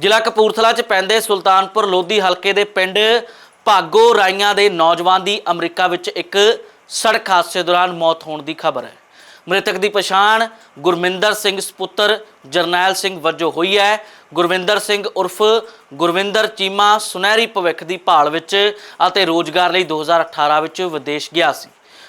ਜ਼ਿਲ੍ਹਾ ਕਪੂਰਥਲਾ 'ਚ ਪੈਂਦੇ ਸੁਲਤਾਨਪੁਰ ਲੋਧੀ ਹਲਕੇ ਦੇ ਪਿੰਡ ਭਾਗੋ ਰਾਈਆਂ ਦੇ ਨੌਜਵਾਨ ਦੀ ਅਮਰੀਕਾ ਵਿੱਚ ਇੱਕ ਸੜਕ ਹਾਦਸੇ ਦੌਰਾਨ ਮੌਤ ਹੋਣ ਦੀ ਖਬਰ ਹੈ। ਮ੍ਰਿਤਕ ਦੀ ਪਛਾਣ ਗੁਰਮਿੰਦਰ ਸਿੰਘ ਸੁਪੁੱਤਰ ਜਰਨੈਲ ਸਿੰਘ ਵਜੋਂ ਹੋਈ ਹੈ। ਗੁਰਵਿੰਦਰ ਸਿੰਘ ਉਰਫ ਗੁਰਵਿੰਦਰ ਚੀਮਾ ਸੁਨਹਿਰੀ ਭਵਿੱਖ ਦੀ ਭਾਲ ਵਿੱਚ ਅਤੇ ਰੋਜ਼ਗਾਰ ਲਈ 2018 ਵਿੱਚ ਵਿਦੇਸ਼ ਗਿਆ ਸੀ,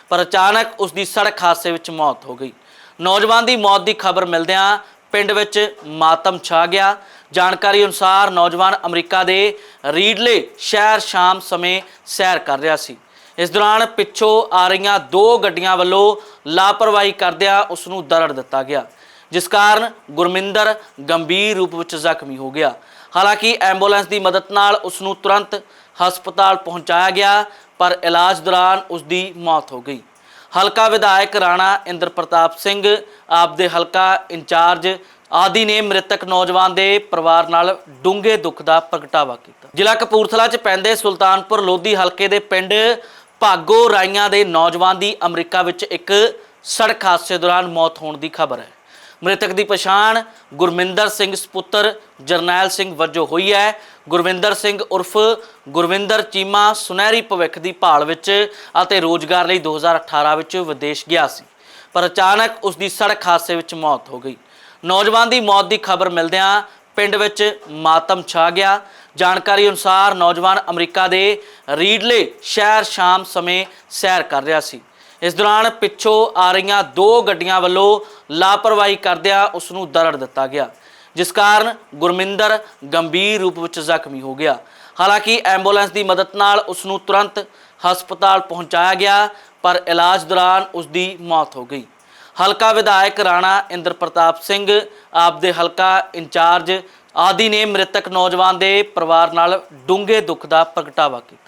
ਪਰ ਅਚਾਨਕ ਉਸ ਦੀ ਸੜਕ ਹਾਦਸੇ ਵਿੱਚ ਮੌਤ ਹੋ ਗਈ। ਨੌਜਵਾਨ ਦੀ ਮੌਤ ਦੀ ਖਬਰ ਮਿਲਦਿਆਂ ਪਿੰਡ ਵਿੱਚ ਮਾਤਮ ਛਾ ਗਿਆ। ਜਾਣਕਾਰੀ ਅਨੁਸਾਰ ਨੌਜਵਾਨ ਅਮਰੀਕਾ ਦੇ ਰੀਡਲੇ ਸ਼ਹਿਰ ਸ਼ਾਮ ਸਮੇਂ ਸੈਰ ਕਰ ਰਿਹਾ ਸੀ। ਇਸ ਦੌਰਾਨ ਪਿੱਛੋਂ ਆ ਰਹੀਆਂ ਦੋ ਗੱਡੀਆਂ ਵੱਲੋਂ ਲਾਪਰਵਾਹੀ ਕਰਦਿਆਂ ਉਸ ਨੂੰ ਦਰੜ ਦਿੱਤਾ ਗਿਆ, ਜਿਸ ਕਾਰਨ ਗੁਰਮਿੰਦਰ ਗੰਭੀਰ ਰੂਪ ਵਿੱਚ ਜ਼ਖਮੀ ਹੋ ਗਿਆ। ਹਾਲਾਂਕਿ ਐਂਬੂਲੈਂਸ ਦੀ ਮਦਦ ਨਾਲ ਉਸ ਨੂੰ ਤੁਰੰਤ ਹਸਪਤਾਲ ਪਹੁੰਚਾਇਆ ਗਿਆ, ਪਰ ਇਲਾਜ ਦੌਰਾਨ ਉਸ ਦੀ ਮੌਤ ਹੋ ਗਈ। ਹਲਕਾ ਵਿਧਾਇਕ ਰਾਣਾ ਇੰਦਰ ਪ੍ਰਤਾਪ ਸਿੰਘ ਆਪ ਦੇ ਹਲਕਾ ਇੰਚਾਰਜ ਆਦਿ ਨੇ ਮ੍ਰਿਤਕ ਨੌਜਵਾਨ ਦੇ ਪਰਿਵਾਰ ਨਾਲ ਡੂੰਘੇ ਦੁੱਖ ਦਾ ਪ੍ਰਗਟਾਵਾ ਕੀਤਾ। ਜ਼ਿਲ੍ਹਾ ਕਪੂਰਥਲਾ 'ਚ ਪੈਂਦੇ ਸੁਲਤਾਨਪੁਰ ਲੋਧੀ ਹਲਕੇ ਦੇ ਪਿੰਡ ਭਾਗੋ ਰਾਈਆਂ ਦੇ ਨੌਜਵਾਨ ਦੀ ਅਮਰੀਕਾ ਵਿੱਚ ਇੱਕ ਸੜਕ ਹਾਦਸੇ ਦੌਰਾਨ ਮੌਤ ਹੋਣ ਦੀ ਖਬਰ ਹੈ। ਮ੍ਰਿਤਕ ਦੀ ਪਛਾਣ ਗੁਰਮਿੰਦਰ ਸਿੰਘ ਸੁਪੁੱਤਰ ਜਰਨੈਲ ਸਿੰਘ ਵਜੋਂ ਹੋਈ ਹੈ। ਗੁਰਵਿੰਦਰ ਸਿੰਘ ਉਰਫ ਗੁਰਵਿੰਦਰ ਚੀਮਾ ਸੁਨਹਿਰੀ ਭਵਿੱਖ ਦੀ ਭਾਲ ਵਿੱਚ ਅਤੇ ਰੋਜ਼ਗਾਰ ਲਈ 2018 ਵਿੱਚ ਵਿਦੇਸ਼ ਗਿਆ ਸੀ, ਪਰ ਅਚਾਨਕ ਉਸ ਦੀ ਸੜਕ ਹਾਦਸੇ ਵਿੱਚ ਮੌਤ ਹੋ ਗਈ। ਨੌਜਵਾਨ ਦੀ ਮੌਤ ਦੀ ਖਬਰ ਮਿਲਦਿਆਂ ਪਿੰਡ ਵਿੱਚ ਮਾਤਮ ਛਾ ਗਿਆ। ਜਾਣਕਾਰੀ ਅਨੁਸਾਰ ਨੌਜਵਾਨ ਅਮਰੀਕਾ ਦੇ ਰੀਡਲੇ ਸ਼ਹਿਰ ਸ਼ਾਮ ਸਮੇਂ ਸੈਰ ਕਰ ਰਿਹਾ ਸੀ। ਇਸ ਦੌਰਾਨ ਪਿੱਛੋਂ ਆ ਰਹੀਆਂ ਦੋ ਗੱਡੀਆਂ ਵੱਲੋਂ ਲਾਪਰਵਾਹੀ ਕਰਦਿਆਂ ਉਸ ਨੂੰ ਦਰੜ ਦਿੱਤਾ ਗਿਆ, ਜਿਸ ਕਾਰਨ ਗੁਰਮਿੰਦਰ ਗੰਭੀਰ ਰੂਪ ਵਿੱਚ ਜ਼ਖਮੀ ਹੋ ਗਿਆ। ਹਾਲਾਂਕਿ ਐਂਬੂਲੈਂਸ ਦੀ ਮਦਦ ਨਾਲ ਉਸ ਨੂੰ ਤੁਰੰਤ ਹਸਪਤਾਲ ਪਹੁੰਚਾਇਆ ਗਿਆ, ਪਰ ਇਲਾਜ ਦੌਰਾਨ ਉਸ ਦੀ ਮੌਤ ਹੋ ਗਈ। ਹਲਕਾ ਵਿਧਾਇਕ ਰਾਣਾ ਇੰਦਰ ਪ੍ਰਤਾਪ ਸਿੰਘ ਆਪ ਦੇ ਹਲਕਾ ਇੰਚਾਰਜ ਆਦਿ ਨੇ ਮ੍ਰਿਤਕ ਨੌਜਵਾਨ ਦੇ ਪਰਿਵਾਰ ਨਾਲ ਡੂੰਘੇ ਦੁੱਖ ਦਾ ਪ੍ਰਗਟਾਵਾ ਕੀਤਾ।